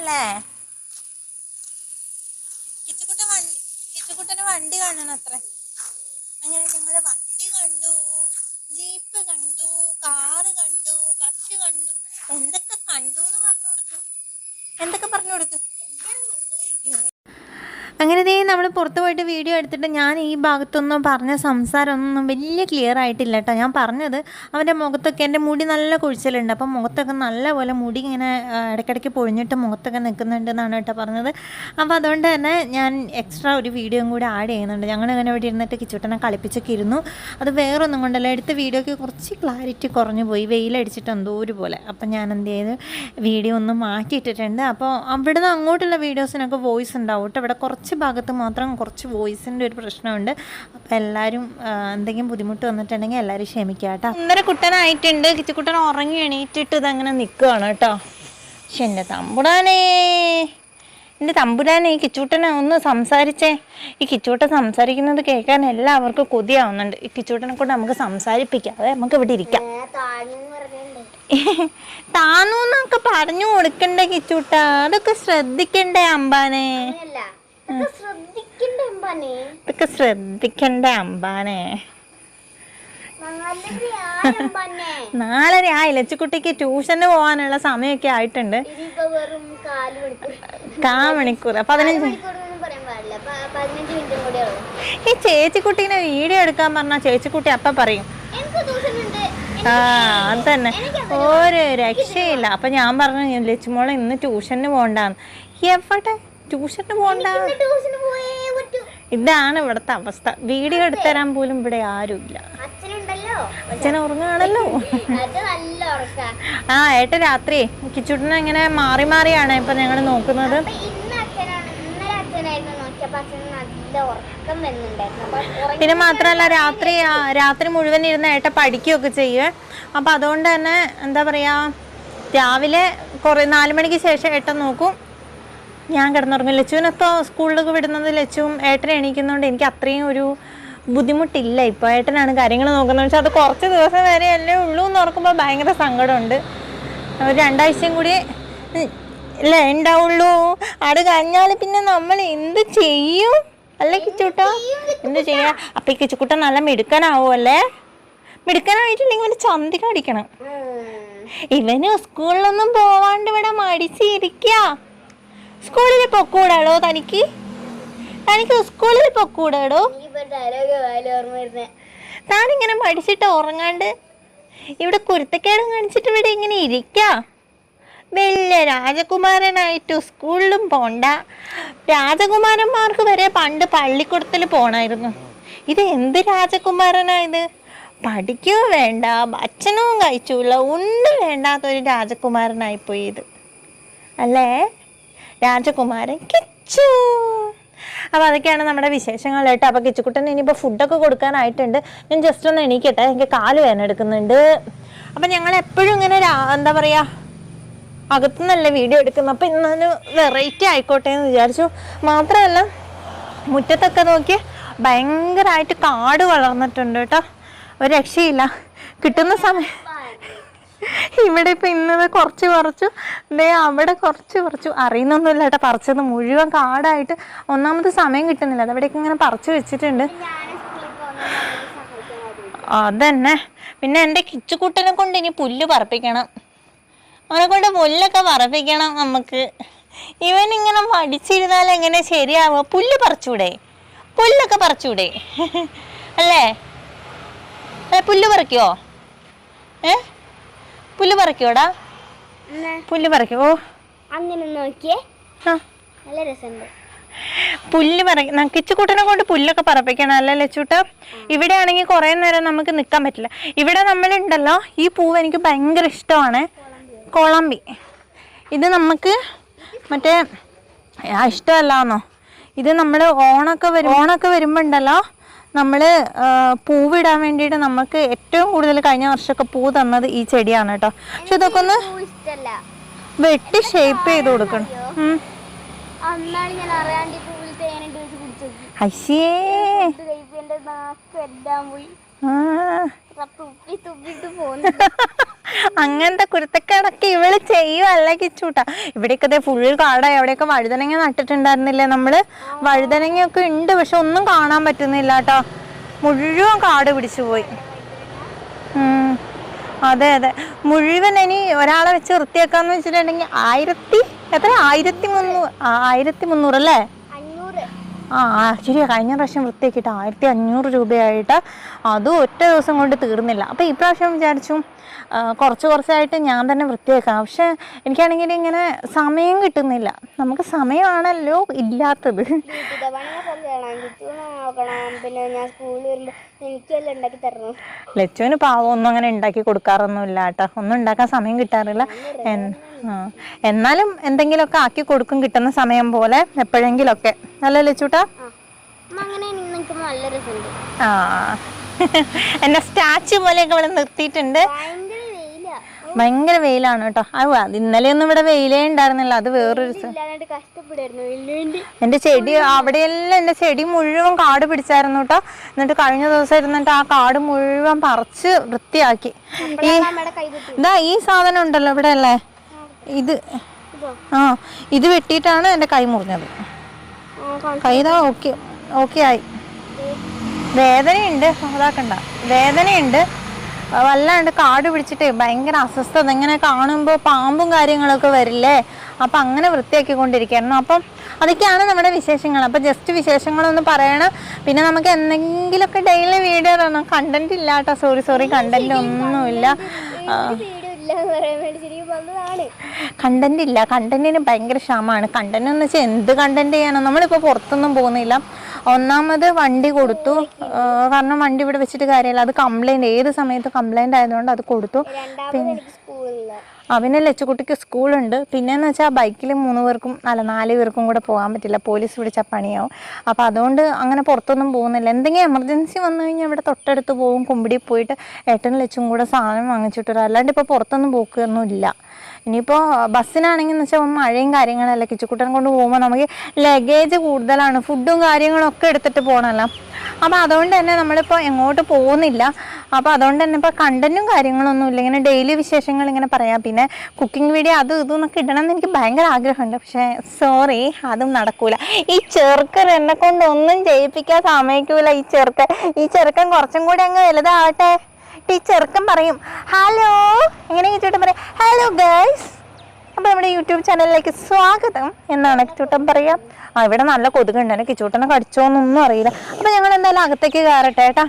കാണണല്ലേ കിച്ചുകുട്ടൻ വണ്ടി കിച്ചുകുട്ടന് വണ്ടി കാണണം അത്ര. അങ്ങനെ ഞങ്ങൾ വണ്ടി കണ്ടു ജീപ്പ് കണ്ടു കാറ് കണ്ടു ബസ് കണ്ടു. എന്തൊക്കെ കണ്ടു എന്ന് പറഞ്ഞു കൊടുക്കും. എന്തൊക്കെ പറഞ്ഞു കൊടുക്കും? അങ്ങനെ നമ്മൾ പുറത്ത് പോയിട്ട് വീഡിയോ എടുത്തിട്ട് ഞാൻ ഈ ഭാഗത്തൊന്നും പറഞ്ഞ സംസാരമൊന്നും വലിയ ക്ലിയർ ആയിട്ടില്ല കേട്ടോ ഞാൻ പറഞ്ഞത് അവന്റെ മുഖത്തൊക്കെ എന്റെ മുടി നല്ല കുഴിച്ചിലുണ്ട്. അപ്പം മുഖത്തൊക്കെ നല്ലപോലെ മുടി ഇങ്ങനെ ഇടയ്ക്കിടയ്ക്ക് പൊഴിഞ്ഞിട്ട് മുഖത്തൊക്കെ നിൽക്കുന്നുണ്ട് എന്നാണ് കേട്ടോ പറഞ്ഞത്. അപ്പോൾ അതുകൊണ്ട് തന്നെ ഞാൻ എക്സ്ട്രാ ഒരു വീഡിയോയും കൂടി ആഡ് ചെയ്യുന്നുണ്ട്. ഞങ്ങൾ ഇങ്ങനെ ഇവിടെ ഇരുന്നിട്ട് കിച്ചുട്ടനെ കളിപ്പിച്ചൊക്കെ ഇരുന്നു. അത് വേറൊന്നും കൊണ്ടല്ല. എടുത്ത വീഡിയോയ്ക്ക് കുറച്ച് ക്ലാരിറ്റി കുറഞ്ഞു പോയി. വെയിലടിച്ചിട്ട് എന്തോ പോലെ. അപ്പം ഞാൻ എന്ത് ചെയ്ത് വീഡിയോ ഒന്ന് മാറ്റിയിട്ടിട്ടുണ്ട്. അപ്പോൾ അവിടുന്ന് അങ്ങോട്ടുള്ള വീഡിയോസിനൊക്കെ വോയിസ് ഉണ്ടാവും കേട്ടോ ഇവിടെ കുറച്ച് ഭാഗത്ത് മാത്രം കുറച്ച് വോയിസിന്റെ ഒരു പ്രശ്നമുണ്ട്. അപ്പോൾ എല്ലാവരും എന്തെങ്കിലും ബുദ്ധിമുട്ട് വന്നിട്ടുണ്ടെങ്കിൽ എല്ലാവരും ക്ഷമിക്കുക കേട്ടോ. ഇന്നലെ കുട്ടനായിട്ടുണ്ട്. കിച്ചുക്കുട്ടൻ ഉറങ്ങി എണീറ്റിട്ട് ഇതങ്ങനെ നിൽക്കുകയാണ് കേട്ടോ. പക്ഷെ എന്റെ തമ്പുടാനേ എന്റെ തമ്പുരാനെ ഈ കിച്ചൂട്ടനെ ഒന്ന് സംസാരിച്ചേ. ഈ കിച്ചൂട്ടൻ സംസാരിക്കുന്നത് കേൾക്കാൻ എല്ലാവർക്കും കൊതിയാവുന്നുണ്ട്. ഈ കിച്ചൂട്ടനെ കൊണ്ട് നമുക്ക് സംസാരിപ്പിക്കാം. അതെ നമുക്ക് ഇവിടെ ഇരിക്കാം. താനൂന്നൊക്കെ പറഞ്ഞു കൊടുക്കണ്ടേ കിച്ചൂട്ട അതൊക്കെ ശ്രദ്ധിക്കണ്ടേ അമ്പാനേ? ശ്രദ്ധിക്കണ്ടേ അമ്പാനെ ഇതൊക്കെ ശ്രദ്ധിക്കണ്ട അമ്പാനെ? നാളെ ആ ഇലച്ചിക്കുട്ടിക്ക് ട്യൂഷന് പോകാനുള്ള സമയമൊക്കെ ആയിട്ടുണ്ട്. കാ മണിക്കൂർ പതിനഞ്ച് ഈ ചേച്ചിക്കുട്ടീനെ വീഡിയോ എടുക്കാൻ പറഞ്ഞാൽ ചേച്ചിക്കുട്ടി അപ്പം പറയും. ആ അത് തന്നെ ഒരു രക്ഷയില്ല. അപ്പൊ ഞാൻ പറഞ്ഞു ലച്ചുമോളെ ഇന്ന് ട്യൂഷന് പോണ്ടാന്ന്. എവിടെ? ട്യൂഷന് പോണ്ട. ഇതാണ് ഇവിടുത്തെ അവസ്ഥ. വീഡിയോ എടുത്തരാൻ പോലും ഇവിടെ ആരുമില്ല. അച്ഛൻ ഉറക്കാ. ആ ഏട്ട രാത്രി കിച്ചുട്ടിനെ ഇങ്ങനെ മാറി മാറിയാണ് ഇപ്പൊ ഞങ്ങൾ നോക്കുന്നത്. പിന്നെ മാത്രല്ല രാത്രി രാത്രി മുഴുവൻ ഇരുന്ന് ഏട്ട പഠിക്കുകയൊക്കെ ചെയ്യുക അപ്പൊ അതുകൊണ്ട് തന്നെ എന്താ പറയാ രാവിലെ കുറെ നാല് മണിക്ക് ശേഷം ഏട്ടൻ നോക്കും. ഞാൻ കിടന്നുറങ്ങും. ലച്ചുവിനൊക്കെ സ്കൂളിലൊക്കെ വിടുന്നത് ലച്ചുവും ഏട്ടനെ എണീക്കുന്നതുകൊണ്ട് എനിക്ക് അത്രയും ഒരു ബുദ്ധിമുട്ടില്ല. ഇപ്പോൾ ഏട്ടനാണ് കാര്യങ്ങൾ നോക്കുന്നത് വെച്ചാൽ അത് കുറച്ച് ദിവസം വരെ അല്ലേ ഉള്ളൂ എന്ന് ഓർക്കുമ്പോൾ ഭയങ്കര സങ്കടമുണ്ട്. ഒരു രണ്ടാഴ്ചയും കൂടി അല്ലേ ഉണ്ടാവുള്ളൂ. അത് കഴിഞ്ഞാൽ പിന്നെ നമ്മൾ എന്ത് ചെയ്യും? അല്ലേ കിച്ചുട്ടോ? എന്ത് ചെയ്യാം? അപ്പം ഈ കിച്ചുക്കുട്ട നല്ല മിടുക്കനാവും അല്ലേ? മിടുക്കനായിട്ടില്ലെങ്കിൽ ഒരു ചന്തി കടിക്കണം ഇവന് സ്കൂളിലൊന്നും പോവാണ്ട് ഇവിടെ മടിച്ചിരിക്കുക സ്കൂളിൽ പൊക്കൂടാടോ തനിക്ക്? തനിക്ക് സ്കൂളിൽ പൊക്കൂടാടോ? വരുന്നേ. താനിങ്ങനെ പഠിച്ചിട്ട് ഉറങ്ങാണ്ട് ഇവിടെ കുരുത്തക്കേടം കാണിച്ചിട്ട് ഇവിടെ ഇങ്ങനെ ഇരിക്കാം. വലിയ രാജകുമാരനായിട്ട് സ്കൂളിലും പോണ്ട. രാജകുമാരന്മാർക്ക് വരെ പണ്ട് പള്ളിക്കൂടത്തിൽ പോണായിരുന്നു. ഇത് എന്ത് രാജകുമാരനായത് പഠിക്കുകയോ വേണ്ട ഭക്ഷണവും കഴിച്ചൂല ഒന്നും വേണ്ടാത്തൊരു രാജകുമാരനായിപ്പോയി ഇത്. അല്ലേ? രാജകുമാരൻ കിച്ചു. അപ്പോൾ അതൊക്കെയാണ് നമ്മുടെ വിശേഷങ്ങൾ കേട്ടോ. അപ്പോൾ കിച്ചുക്കുട്ടൻ ഇനിയിപ്പോൾ ഫുഡൊക്കെ കൊടുക്കാനായിട്ടുണ്ട്. ഞാൻ ജസ്റ്റ് ഒന്ന് എണീക്കട്ടെ. എനിക്ക് കാൽ വേദന എടുക്കുന്നുണ്ട്. അപ്പം ഞങ്ങൾ എപ്പോഴും ഇങ്ങനെ എന്താ പറയുക അകത്തുനിന്നല്ല വീഡിയോ എടുക്കുന്നത്. അപ്പൊ ഇന്നൊരു വെറൈറ്റി ആയിക്കോട്ടെ എന്ന് വിചാരിച്ചു. മാത്രമല്ല മുറ്റത്തൊക്കെ നോക്കി ഭയങ്കരമായിട്ട് കാട് വളർന്നിട്ടുണ്ട് കേട്ടോ. ഒരു രക്ഷയില്ല. കിട്ടുന്ന സമയം ഇവിടെ ഇപ്പൊ ഇന്നത് കുറച്ച് കുറച്ചു ദേ അവിടെ കുറച്ച് കുറച്ചു അറിയുന്നൊന്നുമില്ല കേട്ടോ പറിച്ചത് മുഴുവൻ കാടായിട്ട്. ഒന്നാമത് സമയം കിട്ടുന്നില്ല. അതവിടേക്ക് ഇങ്ങനെ പറിച്ചു വെച്ചിട്ടുണ്ട്. അതന്നെ. പിന്നെ എന്റെ കിച്ചുകൂട്ടനെ കൊണ്ട് ഇനി പുല്ല് പറപ്പിക്കണം. അവനെ കൊണ്ട് പുല്ലൊക്കെ പറപ്പിക്കണം നമുക്ക്. ഇവൻ ഇങ്ങനെ മടിച്ചിരുന്നാൽ എങ്ങനെ ശരിയാവുക പുല്ല് പറിച്ചൂടെ? പുല്ലൊക്കെ പറിച്ചൂടെ? അല്ലേ? അല്ല പുല്ല് പറിക്കുവോ ഏ? പുല്ല് പറിക്കോടാ പുല്ല് പറിക്കോ. അങ്ങനെ നോക്കിയേ. നല്ല രസമുണ്ട്. പുല്ല് പറ കിച്ചുകൂട്ടനെ കൊണ്ട് പുല്ലൊക്കെ പറപ്പിക്കണം അല്ലേ ലച്ചൂട്ട? ഇവിടെ ആണെങ്കിൽ കുറേ നേരം നമുക്ക് നിൽക്കാൻ പറ്റില്ല. ഇവിടെ നമ്മളുണ്ടല്ലോ ഈ പൂവ് എനിക്ക് ഭയങ്കര ഇഷ്ടമാണ്. കൊളമ്പി ഇത് നമുക്ക് മറ്റേ ഇഷ്ടമല്ലാന്നോ? ഇത് നമ്മൾ ഓണൊക്കെ വരും ഓണൊക്കെ വരുമ്പോൾ ഉണ്ടല്ലോ നമ്മൾ പൂവിടാൻ വേണ്ടിയിട്ട് നമുക്ക് ഏറ്റവും കൂടുതൽ കഴിഞ്ഞ വർഷമൊക്കെ പൂ തന്നത് ഈ ചെടിയാണ് കേട്ടോ പക്ഷെ ഇതൊക്കെ ഒന്ന് വെട്ടി ഷേപ്പ് ചെയ്ത് കൊടുക്കണം. ആ. അങ്ങനത്തെ കുരുത്തക്കേടൊക്കെ ഇവൾ ചെയ്യുമല്ല കിച്ചൂട്ടാ. ഇവിടെയൊക്കെ ഫുൾ കാടായി. അവിടെയൊക്കെ വഴുതനങ്ങ നട്ടിട്ടുണ്ടായിരുന്നില്ലേ നമ്മൾ? വഴുതനങ്ങയൊക്കെ ഉണ്ട് പക്ഷെ ഒന്നും കാണാൻ പറ്റുന്നില്ല കേട്ടോ മുഴുവൻ കാട് പിടിച്ചു പോയി. അതെ അതെ. മുഴുവൻ ഇനി ഒരാളെ വെച്ച് വൃത്തിയാക്കാന്ന് വെച്ചിട്ടുണ്ടെങ്കിൽ ആയിരത്തി എത്ര? ആയിരത്തി മുന്നൂറ് ആയിരത്തി മുന്നൂറ് അല്ലേ? ആ ആക്ച്വലി ശരിയാ. കഴിഞ്ഞ പ്രാവശ്യം വൃത്തിയാക്കിയിട്ട് ആയിരത്തി അഞ്ഞൂറ് രൂപയായിട്ട് അതും ഒറ്റ ദിവസം കൊണ്ട് തീർന്നില്ല. അപ്പോൾ ഈ പ്രാവശ്യം വിചാരിച്ചു കുറച്ച് കുറച്ചായിട്ട് ഞാൻ തന്നെ വൃത്തിയാക്കാം. പക്ഷേ എനിക്കാണെങ്കിൽ ഇങ്ങനെ സമയം കിട്ടുന്നില്ല. നമുക്ക് സമയമാണല്ലോ ഇല്ലാത്തത്. പിന്നെ ഞാൻ സ്കൂളിൽ വരുമ്പോൾ എനിക്കെല്ലാം ഉണ്ടാക്കി തരണം. ലച്ചുവിന് പാവം ഒന്നും അങ്ങനെ ഉണ്ടാക്കി കൊടുക്കാറൊന്നുമില്ല കേട്ടോ. ഒന്നും ഉണ്ടാക്കാൻ സമയം കിട്ടാറില്ല. എന്നാലും എന്തെങ്കിലുമൊക്കെ ആക്കി കൊടുക്കും കിട്ടുന്ന സമയം പോലെ എപ്പോഴെങ്കിലൊക്കെ അല്ലേ ലച്ചൂട്ടാ? ആ. എന്നെ സ്റ്റാച്ചു പോലെയൊക്കെ ഇവിടെ നിർത്തിയിട്ടുണ്ട്. ഭയങ്കര വെയിലാ. ഭയങ്കര വെയിലാണ് കേട്ടോ. അത് അത് ഇന്നലെയൊന്നും ഇവിടെ വെയിലേ ഉണ്ടായിരുന്നില്ല. അത് വേറൊരു എന്റെ ചെടി അവിടെയെല്ലാം എന്റെ ചെടി മുഴുവൻ കാട് പിടിച്ചായിരുന്നു കേട്ടോ. എന്നിട്ട് കഴിഞ്ഞ ദിവസം ഇരുന്നിട്ട് ആ കാട് മുഴുവൻ പറിച്ച് വൃത്തിയാക്കി. ഈ ഇതാ ഈ സാധനം ഉണ്ടല്ലോ ഇവിടെ അല്ലേ ഇത് ആ ഇത് വെട്ടിയിട്ടാണ് എന്റെ കൈ മുറിഞ്ഞത്. കൈതാ കാണിച്ചു. കൈ ഇതാ ഓക്കെ ഓക്കെ ആയി. വേദനയുണ്ട് അതാക്കണ്ട വേദനയുണ്ട്. വല്ലാണ്ട് കാട് പിടിച്ചിട്ട് ഭയങ്കര അസ്വസ്ഥത. ഇങ്ങനെ കാണുമ്പോൾ പാമ്പും കാര്യങ്ങളൊക്കെ വരില്ലേ? അപ്പം അങ്ങനെ വൃത്തിയാക്കി വൃത്തിയാക്കിക്കൊണ്ടിരിക്കുകയായിരുന്നു. അപ്പം അതൊക്കെയാണ് നമ്മുടെ വിശേഷങ്ങൾ. അപ്പം ജസ്റ്റ് വിശേഷങ്ങളൊന്ന് പറയണം. പിന്നെ നമുക്ക് എന്തെങ്കിലുമൊക്കെ ഡെയിലി വീഡിയോ തന്നെ കണ്ടന്റ് ഇല്ല കേട്ടോ സോറി സോറി കണ്ടന്റ് ഒന്നുമില്ല കണ്ടന്റ് ഇല്ല. കണ്ടന്റിന് ഭയങ്കര ക്ഷാമമാണ്. കണ്ടന്റ് എന്ന് വെച്ചാൽ എന്ത് കണ്ടന്റ് ചെയ്യാനോ നമ്മളിപ്പോൾ പുറത്തൊന്നും പോകുന്നില്ല. ഒന്നാമത് വണ്ടി കൊടുത്തു. കാരണം വണ്ടി ഇവിടെ വെച്ചിട്ട് കാര്യമില്ല. അത് കംപ്ലൈന്റ് ഏത് സമയത്ത് കംപ്ലൈന്റ് ആയതുകൊണ്ട് അത് കൊടുത്തു. പിന്നെ അവന് ലച്ചുകുട്ടിക്ക് സ്കൂളുണ്ട്. പിന്നെന്ന് വെച്ചാൽ ബൈക്കിൽ മൂന്ന് പേർക്കും അല്ല നാല് പേർക്കും കൂടെ പോകാൻ പറ്റില്ല. പോലീസ് പിടിച്ചാൽ പണിയാവും. അപ്പോൾ അതുകൊണ്ട് അങ്ങനെ പുറത്തൊന്നും പോകുന്നില്ല. എന്തെങ്കിലും എമർജൻസി വന്നു കഴിഞ്ഞാൽ ഇവിടെ തൊട്ടടുത്ത് പോകും. കുമ്പിടി പോയിട്ട് ഏട്ടനും ലച്ചും കൂടെ സാധനം വാങ്ങിച്ചിട്ട് വരും. അല്ലാണ്ട് ഇപ്പോൾ പുറത്തൊന്നും പോക്കൊന്നും ഇല്ല. ഇനിയിപ്പോൾ ബസ്സിനാണെങ്കിൽ എന്ന് വെച്ചാൽ മഴയും കാര്യങ്ങളല്ല കിച്ചുക്കുട്ടൻ കൊണ്ട് പോകുമ്പോൾ നമുക്ക് ലഗേജ് കൂടുതലാണ് ഫുഡും കാര്യങ്ങളും ഒക്കെ എടുത്തിട്ട് പോകണമല്ലോ അപ്പോൾ അതുകൊണ്ട് തന്നെ നമ്മളിപ്പോൾ എങ്ങോട്ട് പോകുന്നില്ല. അപ്പോൾ അതുകൊണ്ട് തന്നെ ഇപ്പോൾ കണ്ടന്റും കാര്യങ്ങളൊന്നും ഇല്ല. ഇങ്ങനെ ഡെയിലി വിശേഷങ്ങൾ ഇങ്ങനെ പറയാം. പിന്നെ കുക്കിംഗ് വീഡിയോ അത് ഇതും എന്നൊക്കെ ഇടണം എന്ന് എനിക്ക് ഭയങ്കര ആഗ്രഹമുണ്ട്. പക്ഷേ സോറി അതും നടക്കൂല. ഈ ചെറുക്കൻ എന്നെ കൊണ്ട് ഒന്നും ചെയ്യിപ്പിക്കാൻ സമ്മതിക്കൂല ഈ ചെറുക്കൻ ഈ ചെറുക്കൻ കുറച്ചും കൂടി അങ്ങ് വലുതാവട്ടെ. ചെറുക്കൻ പറയും ഹലോ എങ്ങനെ ചുട്ടൻ പറയും ഹലോ ഗേൾസ് അപ്പോൾ നമ്മുടെ യൂട്യൂബ് ചാനലിലേക്ക് സ്വാഗതം എന്നാണ് കിച്ചൂട്ടൻ പറയാം ആ ഇവിടെ നല്ല കൊതുകുണ്ട്. എനിക്ക് കിച്ചൂട്ടനെ കടിച്ചോന്നൊന്നും അറിയില്ല. അപ്പോൾ ഞങ്ങൾ എന്തായാലും അകത്തേക്ക് കയറട്ടെ കേട്ടാ.